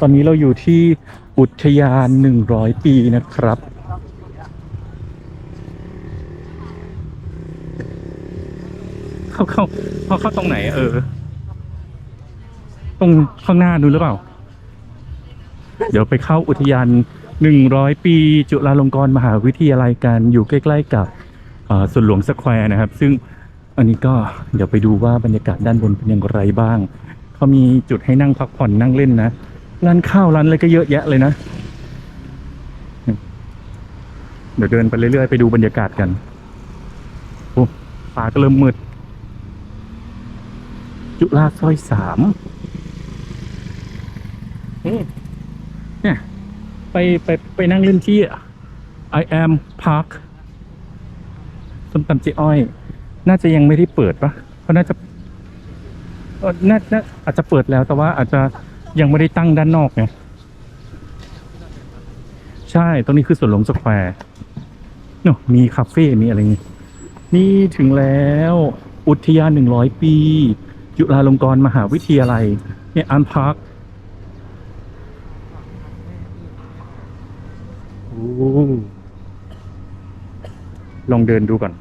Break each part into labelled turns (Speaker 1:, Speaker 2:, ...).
Speaker 1: ตอนนี้เราอยู่ที่อุทยานหนึ่งร้อยปีนะครับ เข้าเข้าเข้าเข้าตรงไหน เออ ตรงข้างหน้านู้นหรือเปล่า เดี๋ยวไปเข้าอุทยานหนึ่งร้อยปี จุฬาลงกรณ์มหาวิทยาลัยกันอยู่ใกล้ ๆ กับเอ่อสวนหลวงสแควร์นะครับ ซึ่งอันนี้ก็เดี๋ยวไปดูว่าบรรยากาศด้านบนเป็นอย่างไรบ้าง เขามีจุดให้นั่งพักผ่อนนั่งเล่นนะ ร้านข้าวร้านอะไรก็เยอะแยะเลยนะ เดี๋ยวเดินไปเรื่อยๆ ไปดูบรรยากาศกันโอ้ฟ้าก็เริ่มมืด จุฬาซอยสามนี่เนี่ยไปไปไปนั่งเล่นที่ I am Park ส้มตำเจ๊อ้อย น่าจะยังไม่ได้เปิดปะเพราะน่าจะน่าน่าอาจจะเปิดแล้วแต่ว่าอาจจะ ยังไม่ได้ตั้งด้านนอกไงใช่ตรงนี้คือสวนหลวงสแควร์เนอะมีคาเฟ่ มีอะไรนี่นี่ถึงแล้ว อุทยานหนึ่งร้อยปี จุฬาลงกรณ์มหาวิทยาลัย เนี่ยอันพาร์คโอ้ลองเดินดูก่อน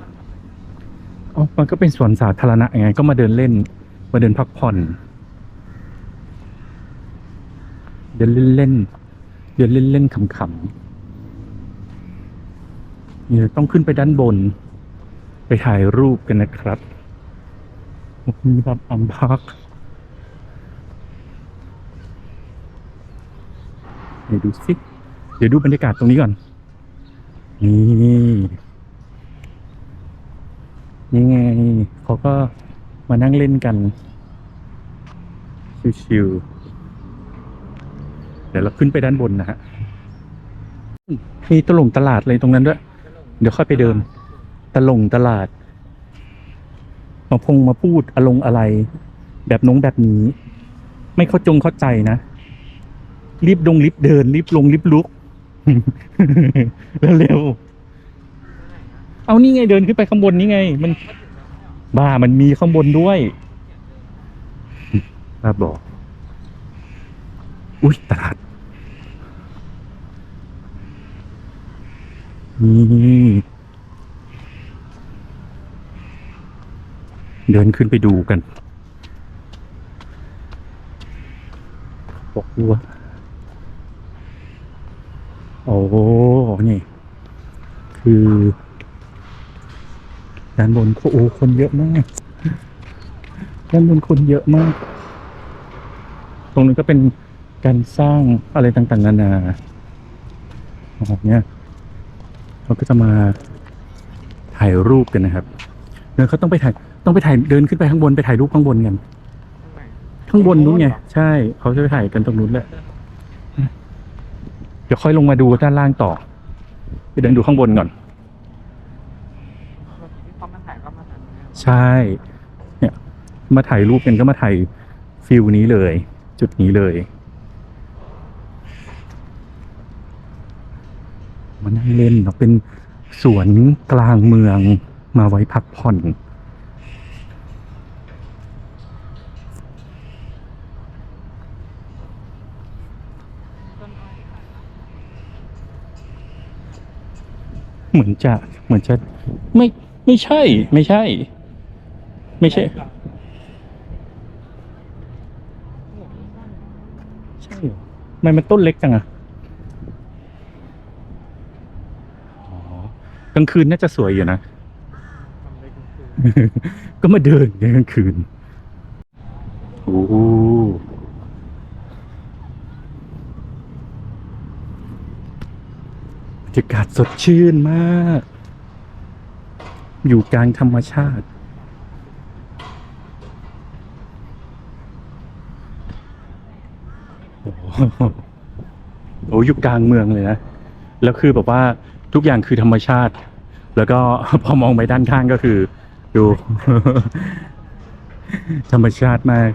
Speaker 1: อ๋อมันก็เป็นสวนสาธารณะไง ก็มาเดินเล่น มาเดินพักผ่อน เดินเล่นๆเดินเล่นๆขำๆเนี่ยต้องขึ้นไปด้านบน ไปถ่ายรูปกันนะครับมีแบบอัมพักเดี๋ยวดูสิเดี๋ยวดูบรรยากาศตรงนี้ก่อน นี่นี่ไงเขาก็มานั่งเล่นกัน ชิวๆ เดี๋ยวเราขึ้นไปด้านบนนะฮะมีตลงตลาดอะไรตรงนั้นด้วย เดี๋ยวค่อยไปเดิน ตลงตลาด มาพงมาพูดอลงอะไร แบบน้องแบบนี้ ไม่เข้าจงเข้าใจนะรีบดงรีบเดินรีบลงรีบลุกเร็วๆเอานี่ไงเดินขึ้นไปข้างบนนี่ไง มัน บ้ามันมีข้างบนด้วยบ้าบอก อุ้ยตลาด เดินขึ้นไปดูกันบอกว่าโอ้นี่ คือ ด้านบนโอ้คนเยอะมาก ด้านบนคนเยอะมาก ตรงนี้ก็เป็นการสร้างอะไรต่างๆ นานาแบบเนี้ย เขาก็จะมาถ่ายรูปกันนะครับ เดินเขาต้องไปถ่ายต้องไปถ่ายเดินขึ้นไปข้างบนไปถ่ายรูปข้างบนกัน ข้างบนนู้นไง ใช่เขาจะไปถ่ายกันตรงนู้นแหละเดี๋ยวค่อยลงมาดูด้านล่างต่อ ไปเดินดูข้างบนก่อน ใช่ เนี่ย มาถ่ายรูปกันก็มาถ่ายฟิลนี้เลย จุดนี้เลย มานั่งเล่นเนาะเป็นสวนกลางเมืองมาไว้พักผ่อนเหมือนจะเหมือนจะไม่ไม่ใช่ ไม่ใช่ ไม่ใช่ ใช่เหรอทำไมมันต้นเล็กจังอะอ๋อ กลางคืนน่าจะสวยอยู่นะ
Speaker 2: ทำเลยคือ
Speaker 1: ก็มาเดินกลางคืน โอ้โหบรรยากาศสดชื่นมาก อยู่กลางธรรมชาติโอ้โหโอ้อยู่กลางเมืองเลยนะ แล้วคือแบบว่า ทุกอย่างคือธรรมชาติ แล้วก็พอมองไปด้านข้างก็คือ ดู ธรรมชาติมาก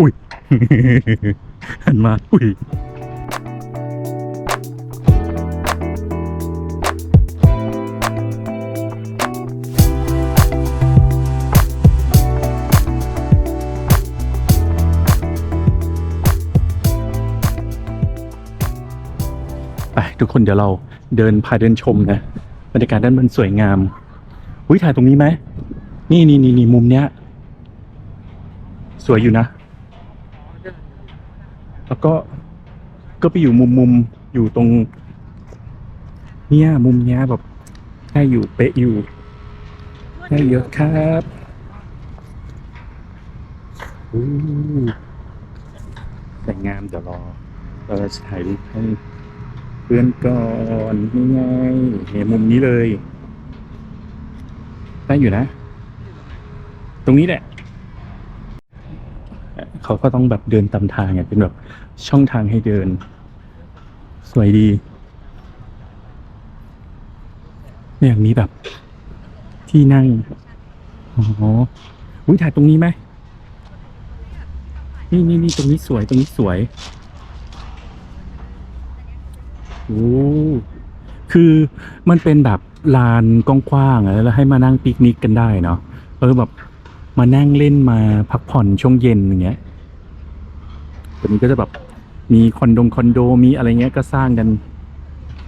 Speaker 1: อุ้ยหันมาอุ้ย ทุกคนเดี๋ยวเราเดินพาเดินชมนะบรรยากาศด้านบนสวยงามอุ้ยถ่ายตรงนี้ไหมนี่นี่นี่นี่มุมเนี้ย สวยอยู่นะ แล้วก็ก็ไปอยู่มุมมุมอยู่ตรง เนี่ยมุมเนี้ยแบบได้อยู่เป๊ะอยู่ได้เยอะครับอู้แต่งามเดี๋ยวรอเราจะถ่ายรูปให้ พื่อนก่อนนี่ไงเห็นมุมนี้เลยได้อยู่นะ ตรงนี้แหละ เขาก็ต้องแบบเดินตามทางเป็นแบบช่องทางให้เดิน สวยดี เนี่ยมีแบบ ที่นั่ง อ๋ออุ้ยถ่ายตรงนี้ไหมนี่นี่นี่ตรงนี้สวยตรงนี้สวย โอ้คือมันเป็นแบบลานกว้างๆแล้วให้มานั่งปิกนิกกันได้เนาะเออแบบมานั่งเล่นมาพักผ่อนช่วงเย็นอย่างเงี้ยตัวนี้ก็จะแบบมีคอนโดคอนโดมีอะไรเงี้ยก็สร้างกัน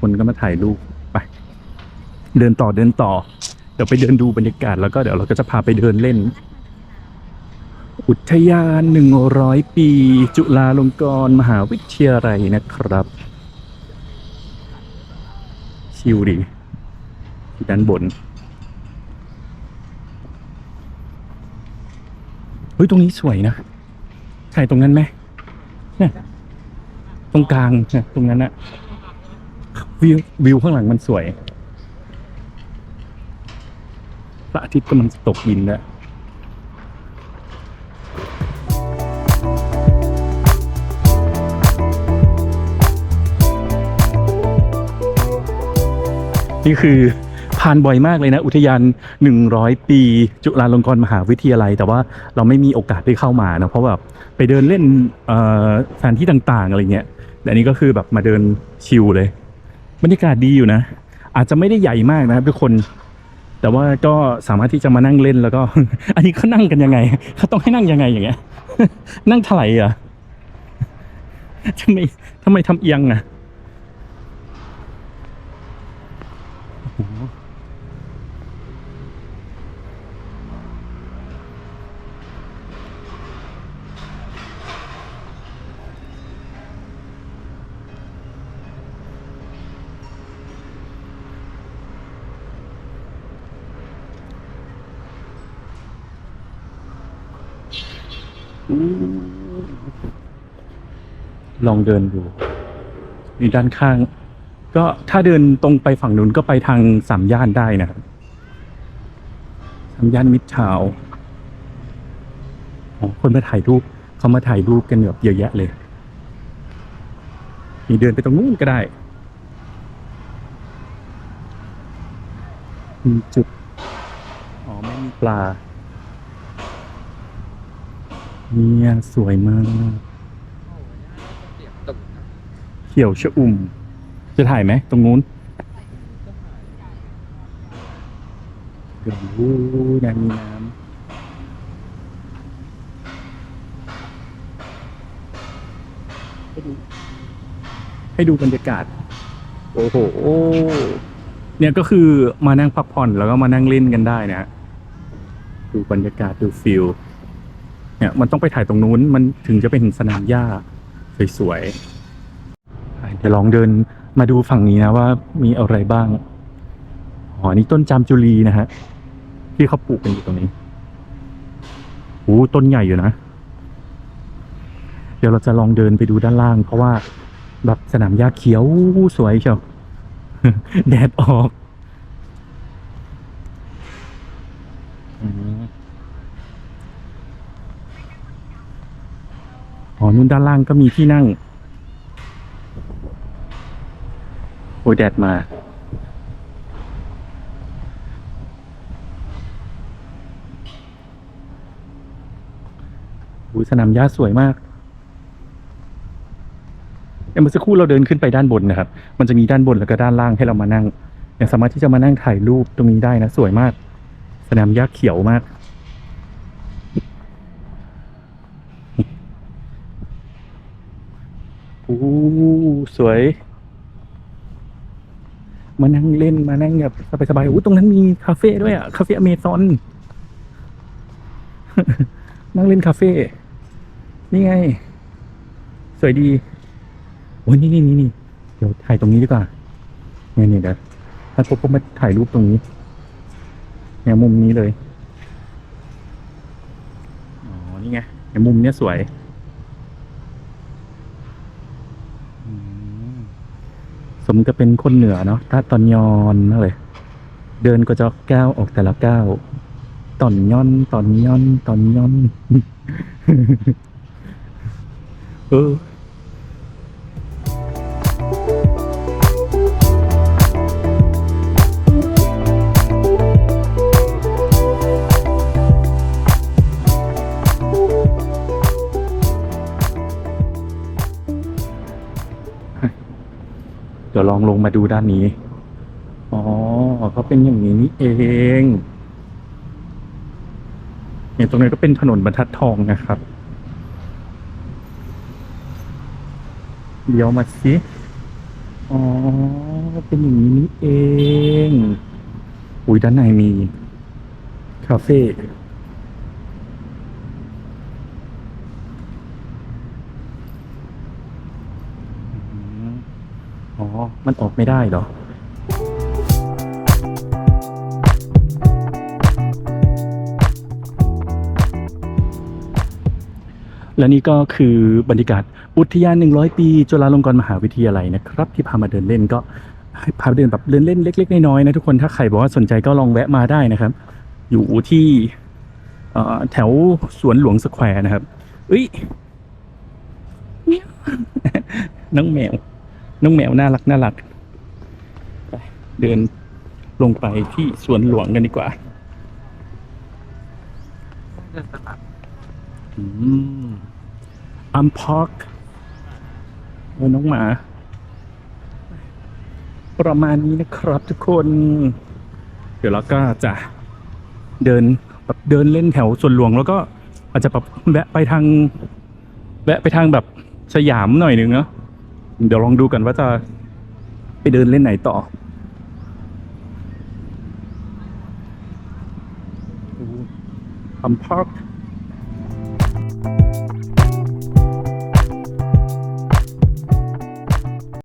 Speaker 1: คนก็มาถ่ายรูปไป เดินต่อเดินต่อ เดี๋ยวไปเดินดูบรรยากาศแล้วก็เดี๋ยวเราก็จะพาไปเดินเล่น อุทยานหนึ่งร้อยปี จุฬาลงกรณ์มหาวิทยาลัยนะครับ ชิวดีที่ด้านบน เฮ้ย ตรงนี้สวยนะ ใช่ตรงนั้นไหมเนี่ยตรงกลางเนี่ยตรงนั้นอะวิววิวข้างหลังมันสวยพระอาทิตย์กำลังตกดินแล้ว นี่คือผ่านบ่อยมากเลยนะ อุทยาน 100 ปี จุฬาลงกรณ์มหาวิทยาลัย แต่ว่าเราไม่มีโอกาสได้เข้ามานะเพราะแบบไปเดินเล่นสถานที่ต่างๆอะไรเงี้ยแต่อันนี้ก็คือแบบมาเดินชิลเลยบรรยากาศดีอยู่นะ อาจจะไม่ได้ใหญ่มากนะครับทุกคน แต่ว่าก็สามารถที่จะมานั่งเล่นแล้วก็ อันนี้เขานั่งกันยังไงเขาต้องให้นั่งยังไงอย่างเงี้ย นั่งถลายเหรอะทำไมทำไมทำเอียงอะ ลองเดินดูนี่ด้านข้าง ก็ถ้าเดินตรงไปฝั่งนู้นก็ไปทางสามย่านได้นะครับสามย่านมิตรทาวอ๋อคนมาถ่ายรูปเขามาถ่ายรูปกันแบบเยอะแยะเลยมีเดินไปตรงนู้นก็ได้มีจุด อ๋อ ไม่มีปลา เนี่ยสวยมาก
Speaker 2: เขี
Speaker 1: ยวชะอุ่ม จะถ่ายไหมตรงนู้นเดี๋ยวดูน้ำมีน้ำให้ดูให้ดูบรรยากาศ โอ้โหเนี่ยก็คือมานั่งพักผ่อนแล้วก็มานั่งเล่นกันได้นะฮะดูบรรยากาศดูฟิล เนี่ยมันต้องไปถ่ายตรงนู้นมันถึงจะเป็นสนามหญ้าสวยๆเดี๋ยวลองเดินมาดูฝั่งนี้นะว่ามีอะไรบ้างอ๋อนี่ต้นจามจุลีนะฮะที่เขาปลูกกันอยู่ตรงนี้โอ้ต้นใหญ่อยู่นะ เดี๋ยวเราจะลองเดินไปดูด้านล่าง เพราะว่าแบบสนามหญ้าเขียวสวยเชียวแดดออก อืม อ๋อนู่นด้านล่างก็มีที่นั่ง โอ้ยแดดมาอูสนามหญ้าสวยมากเมื่อสักครู่เราเดินขึ้นไปด้านบนนะครับ มันจะมีด้านบนแล้วก็ด้านล่างให้เรามานั่งเนี่ยสามารถที่จะมานั่งถ่ายรูปตรงนี้ได้นะ สวยมาก สนามหญ้าเขียวมาก โอ้สวย มานั่งเล่นมานั่งแบบสบายๆอู้ตรงนั้นมีคาเฟ่ด้วยอะ คาเฟ่อเมซอน นั่งเล่นคาเฟ่ นี่ไง สวยดีโอ้ยนี่นี่นี่นี่เดี๋ยวถ่ายตรงนี้ดีกว่าเนี่ยเนี่ยเดี๋ยวถ้าพบก็มาถ่ายรูปตรงนี้เนี่ยมุมนี้เลย อ๋อ นี่ไงเนี่ยมุมเนี้ยสวยอืมส มกับเป็นคนเหนือเนาะถ้าตอนยอนนั่นเลย เดินก็จะก้าวออกแต่ละก้าวตอนย่อนตอนย่อนตอนย่อน เออ องลงมาดูด้านนี้ อ๋อเขาเป็นอย่างนี้นี่เองเนี่ยตรงนี้ก็เป็นถนนบรรทัดทองนะครับ เดี๋ยวมาสิ อ๋อ เป็นอย่างนี้นี่เอง อุ้ยด้านในมี คาเฟ่อืมอ๋อ มันออกไม่ได้เหรอและนี่ก็คือบรรยากาศอุทยาน 100 ปี จุฬาลงกรณ์มหาวิทยาลัยนะครับ ที่พามาเดินเล่นก็ให้พาไปเดินแบบเดินเล่นเล็ก ๆ น้อยๆนะทุกคนถ้าใครบอกว่าสนใจก็ลองแวะมาได้นะครับ อยู่ที่แถวสวนหลวงสแควร์นะครับเอ้ยเมียวน้องแมว น้องแมวน่ารักน่ารักไปเดินลงไปที่สวนหลวงกันดีกว่า
Speaker 2: เดินตลาด
Speaker 1: อืมอัมพอกโอ้น้องหมา ประมาณนี้นะครับทุกคน เดี๋ยวเราก็จะเดินแบบเดินเล่นแถวสวนหลวงแล้วก็อาจจะแบบแวะไปทาง แวะไปทางแบบสยามหน่อยหนึ่งเนาะ เดี๋ยวลองดูกันว่าจะไปเดินเล่นไหนต่ออัมพอก